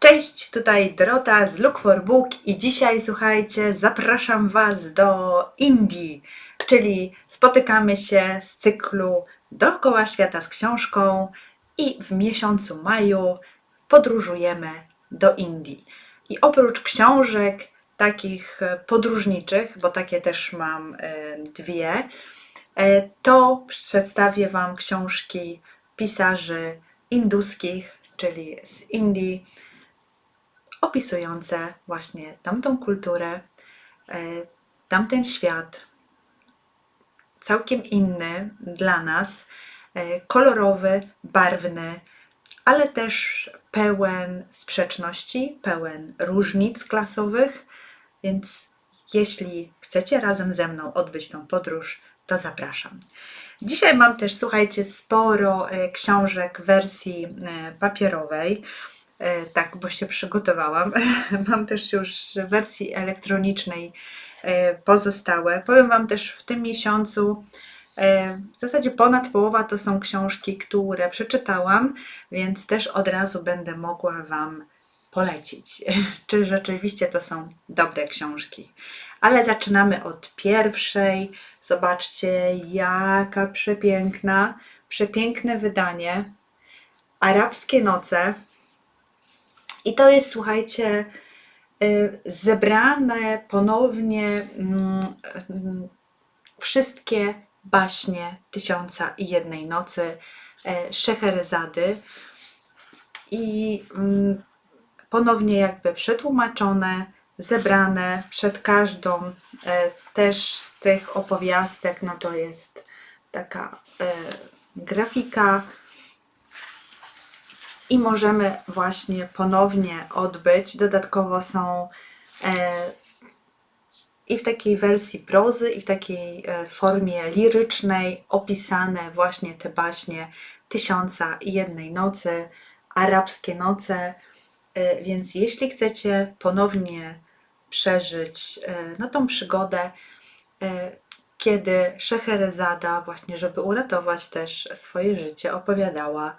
Cześć, tutaj Dorota z Look for Book i dzisiaj słuchajcie, zapraszam Was do Indii, czyli spotykamy się z cyklu Dookoła Świata z książką i w miesiącu maju podróżujemy do Indii. I oprócz książek takich podróżniczych, bo takie też mam e, dwie, e, to przedstawię Wam książki pisarzy induskich, czyli z Indii, opisujące właśnie tamtą kulturę, e, tamten świat, całkiem inny dla nas, e, kolorowy, barwny, ale też pełen sprzeczności, pełen różnic klasowych, więc jeśli chcecie razem ze mną odbyć tą podróż, to zapraszam. Dzisiaj mam też, słuchajcie, sporo e, książek w wersji papierowej. E, Tak, bo się przygotowałam. Mam też już w wersji elektronicznej e, pozostałe. Powiem Wam też w tym miesiącu, e, w zasadzie ponad połowa to są książki, które przeczytałam, więc też od razu będę mogła Wam polecić, czy rzeczywiście to są dobre książki. Ale zaczynamy od pierwszej. Zobaczcie, jaka przepiękna, przepiękne wydanie. Arabskie noce. I to jest, słuchajcie, y, zebrane ponownie mm, wszystkie baśnie Tysiąca i Jednej Nocy e, Szeherezady i mm, ponownie jakby przetłumaczone, zebrane przed każdą e, też z tych opowiastek, no to jest taka e, grafika i możemy właśnie ponownie odbyć. Dodatkowo są e, i w takiej wersji prozy, i w takiej e, formie lirycznej opisane właśnie te baśnie Tysiąca i Jednej Nocy, arabskie noce. E, Więc jeśli chcecie ponownie przeżyć no, tą przygodę, kiedy Szeherezada właśnie, żeby uratować też swoje życie, opowiadała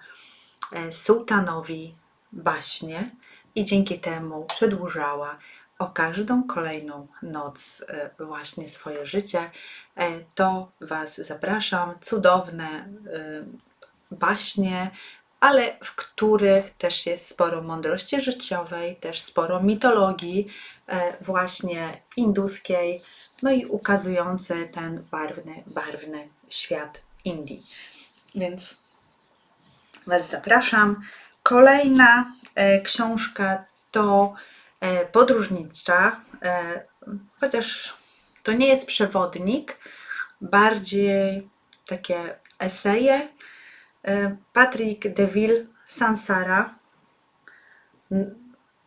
sułtanowi baśnie i dzięki temu przedłużała o każdą kolejną noc e, właśnie swoje życie, e, to Was zapraszam. Cudowne e, baśnie, ale w których też jest sporo mądrości życiowej, też sporo mitologii e, właśnie induskiej, no i ukazujące ten barwny, barwny świat Indii. Więc Was zapraszam. Kolejna e, książka to e, podróżnicza, e, chociaż to nie jest przewodnik, bardziej takie eseje. Patrick Deville Sansara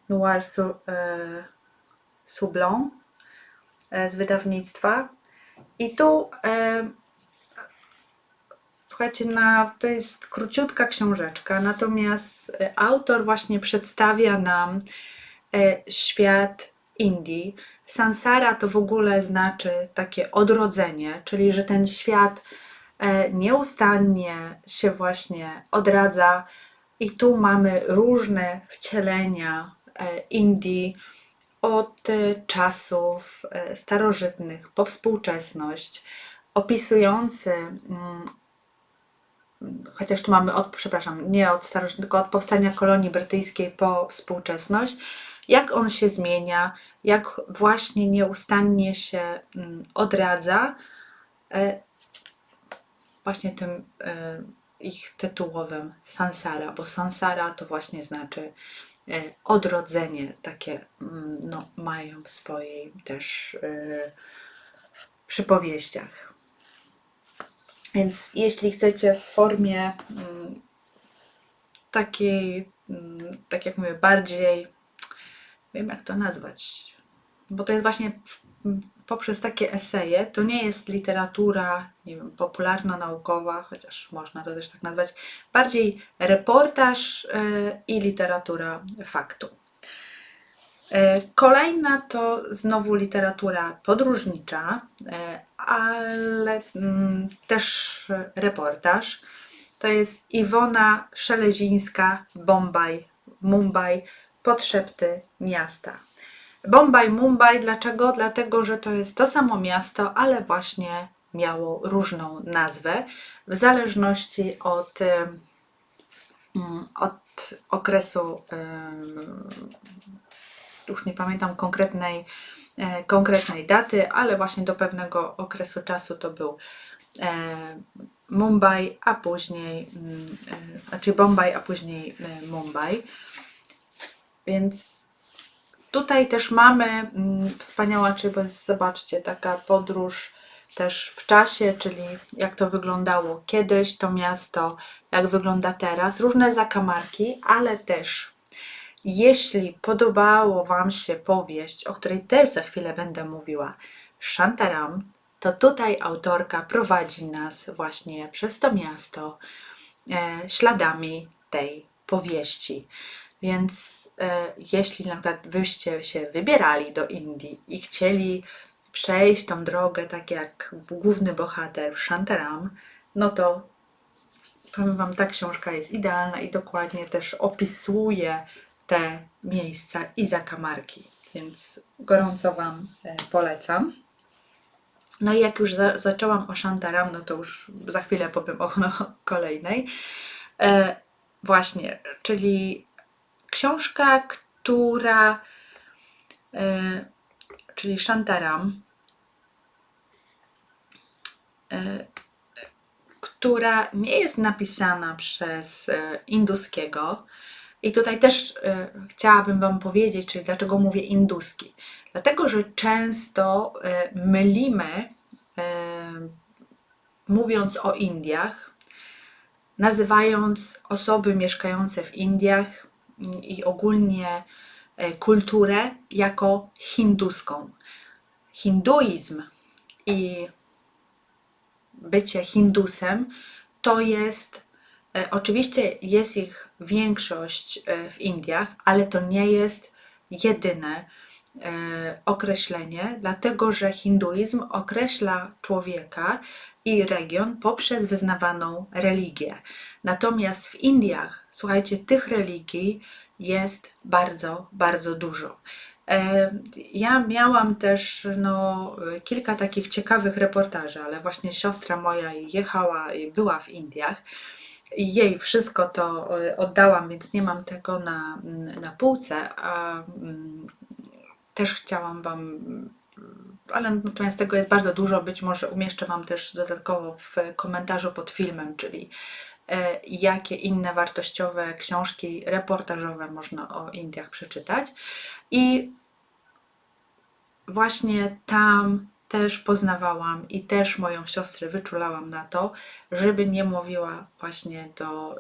Noir e, Soublon z wydawnictwa. I tu Słuchajcie, na, to jest króciutka książeczka, natomiast e, autor właśnie przedstawia nam e, świat Indii. Sansara to w ogóle znaczy takie odrodzenie, czyli że ten świat e, nieustannie się właśnie odradza i tu mamy różne wcielenia Indii od czasów starożytnych po współczesność, opisujący mm, chociaż tu mamy od, przepraszam, nie od starożytnych, tylko od powstania kolonii brytyjskiej po współczesność, jak on się zmienia, jak właśnie nieustannie się mm, odradza, e, właśnie tym e, ich tytułowym Sansara, bo Sansara to właśnie znaczy e, odrodzenie, takie mm, no, mają w swojej też przypowieściach. Więc jeśli chcecie w formie mm, takiej, mm, tak jak mówię, bardziej, wiem jak to nazwać, bo to jest właśnie poprzez takie eseje, to nie jest literatura, nie wiem, popularno-naukowa, chociaż można to też tak nazwać, bardziej reportaż y, i literatura faktu. E, Kolejna to znowu literatura podróżnicza, e, ale mm, też reportaż. To jest Iwona Szelezińska, Bombaj, Mumbai, podszepty miasta. Bombaj, Mumbai, dlaczego? Dlatego, że to jest to samo miasto, ale właśnie miało różną nazwę w zależności od, mm, od okresu, już nie pamiętam konkretnej, e, konkretnej daty, ale właśnie do pewnego okresu czasu to był e, Mumbai, a później, mm, e, znaczy Bombaj, a później Mumbai. Więc tutaj też mamy mm, wspaniała, czyli zobaczcie, taka podróż też w czasie, czyli jak to wyglądało kiedyś, to miasto, jak wygląda teraz, różne zakamarki, ale też jeśli podobało Wam się powieść, o której też za chwilę będę mówiła, Shantaram, to tutaj autorka prowadzi nas właśnie przez to miasto e, śladami tej powieści. Więc e, jeśli na przykład wyście się wybierali do Indii i chcieli przejść tą drogę tak jak główny bohater Shantaram, no to powiem Wam, ta książka jest idealna i dokładnie też opisuje te miejsca i zakamarki, więc gorąco Wam e, polecam. No i jak już za, zaczęłam o Shantaram, no to już za chwilę powiem o no, kolejnej. E, właśnie, czyli książka, która, e, czyli Shantaram, e, która nie jest napisana przez e, Induskiego. I tutaj też e, chciałabym Wam powiedzieć, czyli dlaczego mówię induski. Dlatego, że często e, mylimy, e, mówiąc o Indiach, nazywając osoby mieszkające w Indiach i ogólnie kulturę jako hinduską. Hinduizm i bycie Hindusem to jest, oczywiście jest ich większość e, w Indiach, ale to nie jest jedyne e, określenie, dlatego że hinduizm określa człowieka i region poprzez wyznawaną religię. Natomiast w Indiach, słuchajcie, tych religii jest bardzo, bardzo dużo. E, Ja miałam też no, kilka takich ciekawych reportaży, ale właśnie siostra moja jechała i była w Indiach jej wszystko to e, oddałam, więc nie mam tego na, na półce, a mm, też chciałam Wam, mm, ale natomiast tego jest bardzo dużo, być może umieszczę Wam też dodatkowo w komentarzu pod filmem, czyli e, jakie inne wartościowe książki reportażowe można o Indiach przeczytać. I właśnie tam też poznawałam i też moją siostrę wyczulałam na to, żeby nie mówiła właśnie do,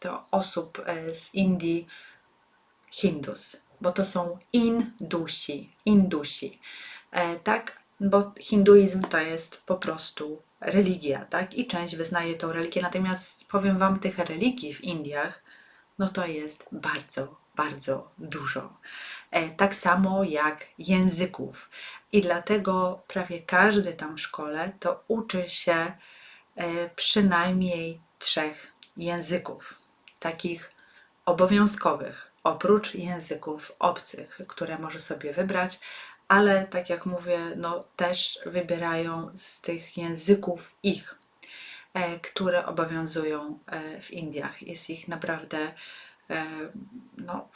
do osób e, z Indii Hindus, bo to są Indusi, Indusi, e, tak? Bo hinduizm to jest po prostu religia, tak? I część wyznaje tą religię, natomiast powiem Wam, tych religii w Indiach, no to jest bardzo, bardzo dużo. E, Tak samo jak języków. I dlatego prawie każdy tam w szkole to uczy się e, przynajmniej trzech języków, takich obowiązkowych, oprócz języków obcych, które może sobie wybrać, ale tak jak mówię, no też wybierają z tych języków ich, e, które obowiązują w Indiach. Jest ich naprawdę, no,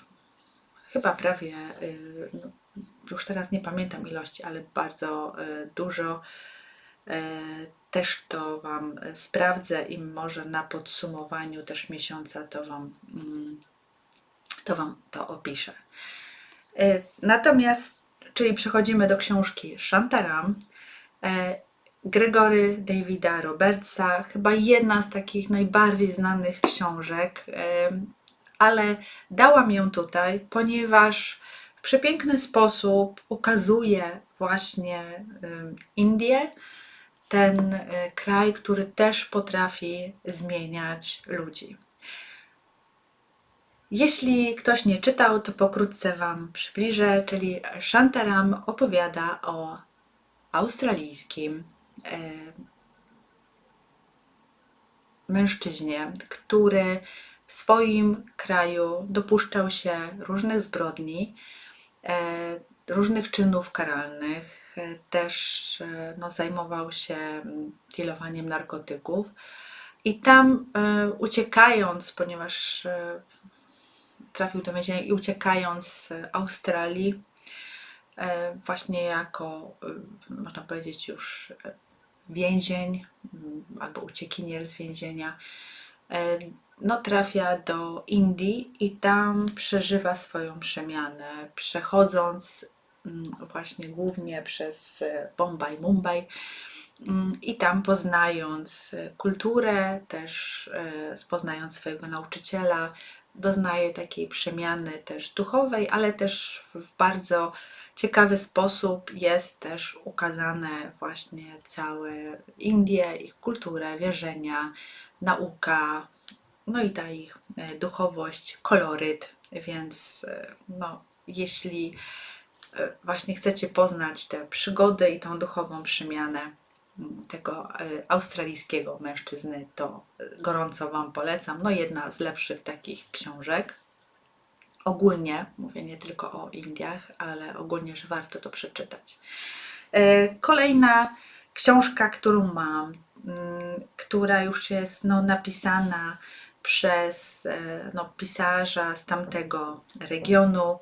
chyba prawie, y, no, już teraz nie pamiętam ilości, ale bardzo y, dużo. E, Też to Wam e, sprawdzę i może na podsumowaniu też miesiąca to Wam, mm, to, wam to opiszę. E, Natomiast, czyli przechodzimy do książki Shantaram. E, Gregory Davida Robertsa, chyba jedna z takich najbardziej znanych książek, ale dałam ją tutaj, ponieważ w przepiękny sposób ukazuje właśnie Indię, ten e, kraj, który też potrafi zmieniać ludzi. Jeśli ktoś nie czytał, to pokrótce Wam przybliżę, czyli Shantaram opowiada o australijskim e, mężczyźnie, który w swoim kraju dopuszczał się różnych zbrodni, e, różnych czynów karalnych, e, też e, no, zajmował się mm, dealowaniem narkotyków. I tam uciekając, ponieważ trafił do więzienia i uciekając z Australii, właśnie jako, można powiedzieć, już więzień m, albo uciekinier z więzienia, no, trafia do Indii i tam przeżywa swoją przemianę, przechodząc mm, właśnie głównie przez e, Bombaj, Mumbai mm, i tam poznając e, kulturę, też e, poznając swojego nauczyciela, doznaje takiej przemiany też duchowej, ale też w bardzo ciekawy sposób jest też ukazane właśnie całe Indie, ich kulturę, wierzenia, nauka, no i ta ich e, duchowość, koloryt, więc e, no, jeśli e, właśnie chcecie poznać tę przygodę i tą duchową przemianę m, tego australijskiego mężczyzny, to gorąco Wam polecam. No jedna z lepszych takich książek. Ogólnie, mówię nie tylko o Indiach, ale ogólnie, że warto to przeczytać. Kolejna książka, którą mam, mm, która już jest no, napisana przez e, no, pisarza z tamtego regionu,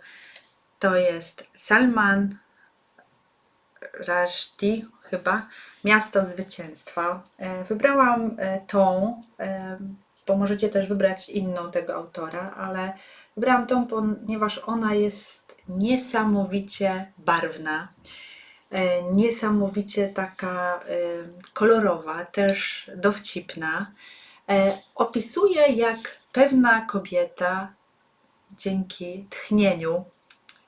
to jest Salman Rushdie chyba, Miasto Zwycięstwa. E, Wybrałam e, tą, bo możecie też wybrać inną tego autora, ale wybrałam tą, ponieważ ona jest niesamowicie barwna, niesamowicie taka kolorowa, też dowcipna. E, Opisuje, jak pewna kobieta dzięki tchnieniu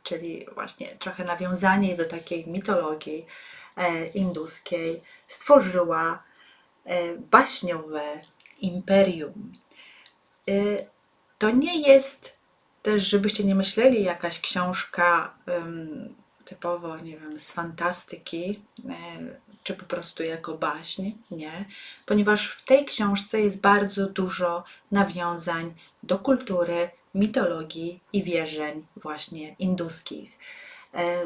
czyli właśnie trochę nawiązanie do takiej mitologii e, induskiej, stworzyła e, baśniowe imperium. To nie jest też, żebyście nie myśleli, jakaś książka typowo, nie wiem, z fantastyki, e, czy po prostu jako baśń, nie, ponieważ w tej książce jest bardzo dużo nawiązań do kultury, mitologii i wierzeń właśnie induskich. E,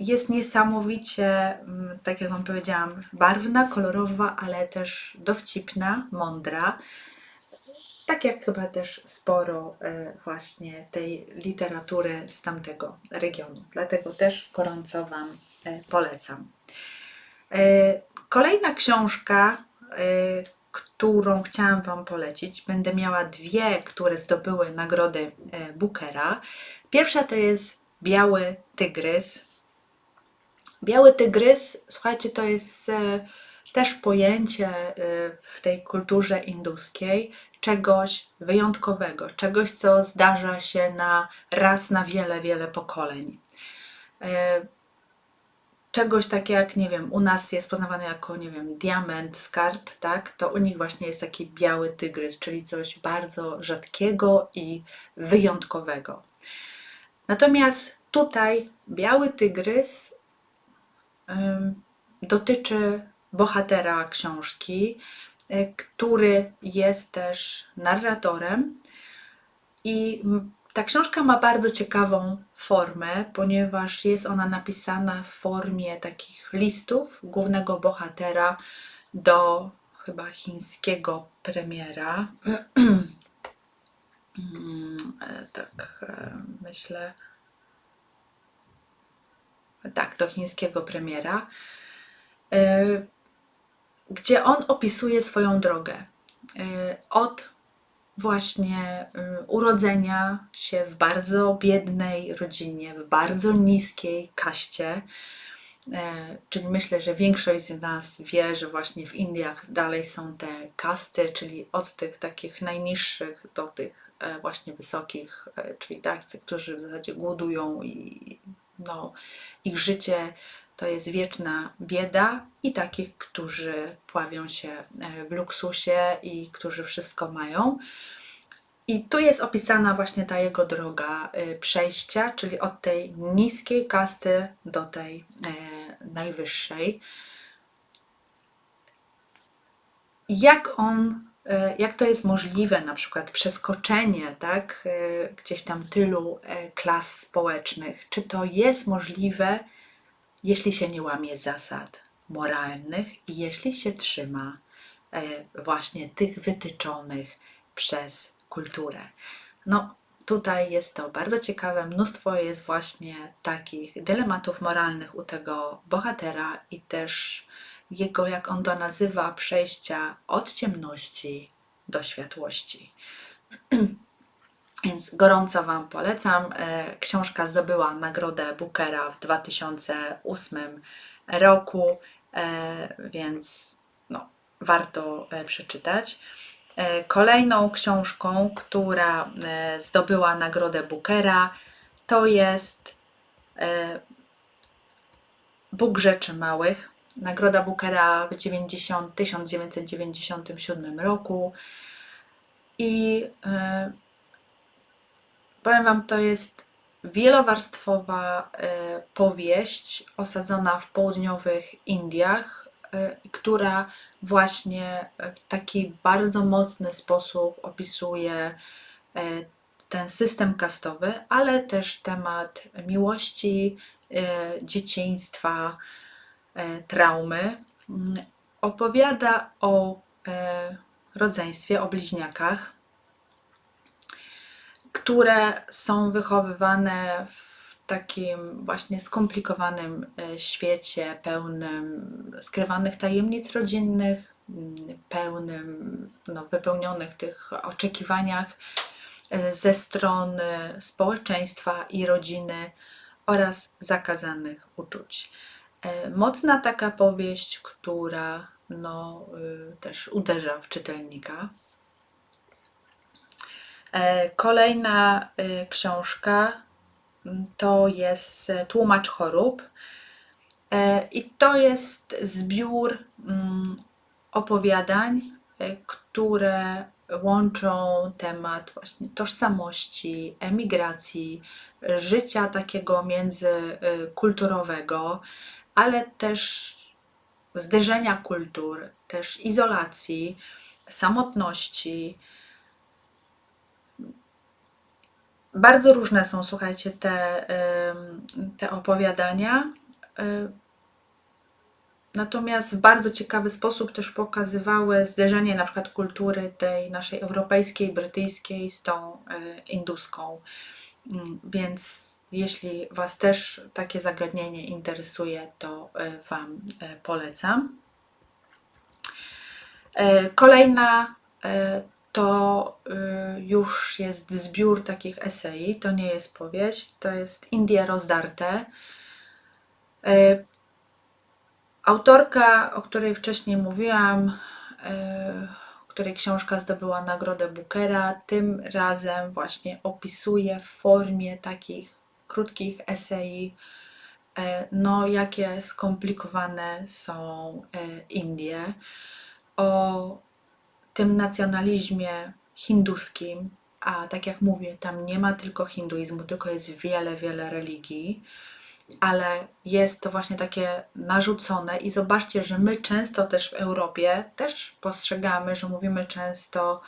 Jest niesamowicie, mm, tak jak Wam powiedziałam, barwna, kolorowa, ale też dowcipna, mądra. Tak jak chyba też sporo e, właśnie tej literatury z tamtego regionu. Dlatego też gorąco Wam e, polecam. E, Kolejna książka, którą chciałam Wam polecić, będę miała dwie, które zdobyły nagrody Bookera. Pierwsza to jest Biały Tygrys. Biały Tygrys, słuchajcie, to jest też pojęcie w tej kulturze induskiej czegoś wyjątkowego, czegoś, co zdarza się na raz na wiele, wiele pokoleń. E, czegoś tak jak, nie wiem, u nas jest poznawane jako, nie wiem, diament, skarb, tak, to u nich właśnie jest taki biały tygrys, czyli coś bardzo rzadkiego i wyjątkowego. Natomiast tutaj biały tygrys dotyczy bohatera książki, który jest też narratorem i ta książka ma bardzo ciekawą formę, ponieważ jest ona napisana w formie takich listów głównego bohatera do chyba chińskiego premiera. Mm, e, tak e, myślę. Tak, do chińskiego premiera, e, gdzie on opisuje swoją drogę. E, Od właśnie y, urodzenia się w bardzo biednej rodzinie, w bardzo niskiej kaście. E, Czyli myślę, że większość z nas wie, że właśnie w Indiach dalej są te kasty, czyli od tych takich najniższych do tych e, właśnie wysokich, e, czyli tacy, którzy w zasadzie głodują i no, ich życie to jest wieczna bieda i takich, którzy pławią się e, w luksusie i którzy wszystko mają. I tu jest opisana właśnie ta jego droga e, przejścia, czyli od tej niskiej kasty do tej e, najwyższej. Jak on jak to jest możliwe, na przykład przeskoczenie, tak, gdzieś tam tylu klas społecznych. Czy to jest możliwe, jeśli się nie łamie zasad moralnych i jeśli się trzyma e, właśnie tych wytyczonych przez kulturę. No, tutaj jest to bardzo ciekawe. Mnóstwo jest właśnie takich dylematów moralnych u tego bohatera i też jego, jak on to nazywa, przejścia od ciemności do światłości. Więc gorąco Wam polecam. E, Książka zdobyła nagrodę Bookera w 2008 roku, e, więc no, warto e, przeczytać. Kolejną książką, która zdobyła nagrodę Bookera, to jest Bóg Rzeczy Małych. Nagroda Bookera w 90, 1997 roku. I powiem Wam, to jest wielowarstwowa e, powieść osadzona w południowych Indiach, e, która właśnie w taki bardzo mocny sposób opisuje e, ten system kastowy, ale też temat miłości, dzieciństwa, traumy. Mm, Opowiada o rodzeństwie, o bliźniakach, które są wychowywane w takim właśnie skomplikowanym e, świecie, pełnym skrywanych tajemnic rodzinnych, mm, pełnym no, wypełnionych tych oczekiwaniach e, ze strony społeczeństwa i rodziny oraz zakazanych uczuć. E, Mocna taka powieść, która no, też uderza w czytelnika. E, Kolejna y, książka mm, to jest e, Tłumacz chorób. E, I to jest zbiór mm, opowiadań, e, które łączą temat właśnie tożsamości, emigracji, życia takiego międzykulturowego, ale też zderzenia kultur, też izolacji, samotności. Bardzo różne są, słuchajcie, te, te opowiadania. Y, Natomiast w bardzo ciekawy sposób też pokazywały zderzenie na przykład kultury tej naszej europejskiej, brytyjskiej z tą y, induską. Mm, Więc jeśli Was też takie zagadnienie interesuje, to y, Wam polecam. E, Kolejna e, to y, już jest zbiór takich esei, to nie jest powieść, to jest Indie rozdarte. E, Autorka, o której wcześniej mówiłam, e, której książka zdobyła nagrodę Bookera, tym razem właśnie opisuje w formie takich krótkich esei, no jakie skomplikowane są Indie, o tym nacjonalizmie hinduskim, a tak jak mówię, tam nie ma tylko hinduizmu, tylko jest wiele, wiele religii, ale jest to właśnie takie narzucone i zobaczcie, że my często też w Europie też postrzegamy, że mówimy często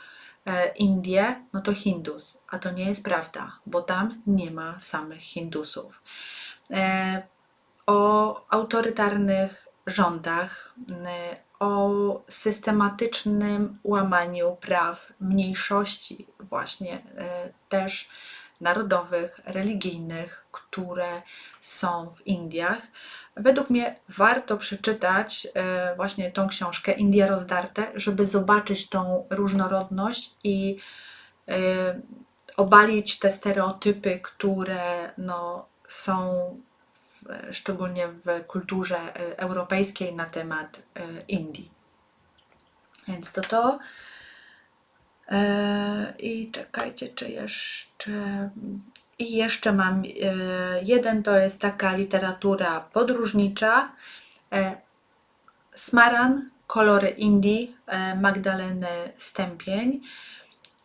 e, Indie, no to Hindus, a to nie jest prawda, bo tam nie ma samych Hindusów. E, o autorytarnych rządach, m, o systematycznym łamaniu praw mniejszości, właśnie e, też narodowych, religijnych, które są w Indiach. Według mnie warto przeczytać e, właśnie tą książkę Indie rozdarte, żeby zobaczyć tą różnorodność i e, obalić te stereotypy, które no, są szczególnie w kulturze e, europejskiej na temat e, Indii. Więc to to. E, I czekajcie, czy jeszcze. I jeszcze mam e, jeden, to jest taka literatura podróżnicza. E, Smaran, kolory Indii, e, Magdaleny Stępień.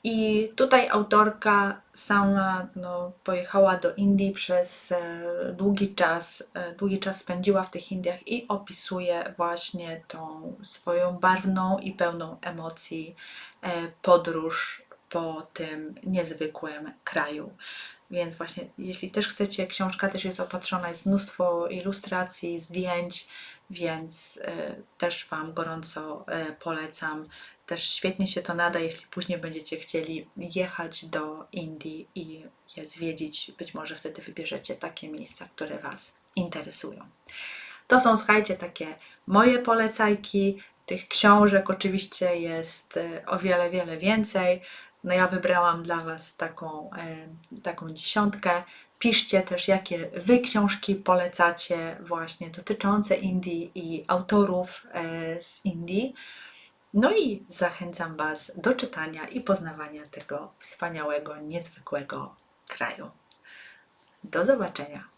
I tutaj autorka sama no, pojechała do Indii przez e, długi czas, e, długi czas spędziła w tych Indiach i opisuje właśnie tą swoją barwną i pełną emocji e, podróż po tym niezwykłym kraju. Więc właśnie, jeśli też chcecie, książka też jest opatrzona, jest mnóstwo ilustracji, zdjęć, więc e, też Wam gorąco e, polecam. Też świetnie się to nada, jeśli później będziecie chcieli jechać do Indii i je zwiedzić. Być może wtedy wybierzecie takie miejsca, które Was interesują. To są, słuchajcie, takie moje polecajki. Tych książek oczywiście jest e, o wiele, wiele więcej. No ja wybrałam dla Was taką, taką dziesiątkę. Piszcie też, jakie Wy książki polecacie właśnie dotyczące Indii i autorów e, z Indii. No i zachęcam Was do czytania i poznawania tego wspaniałego, niezwykłego kraju. Do zobaczenia.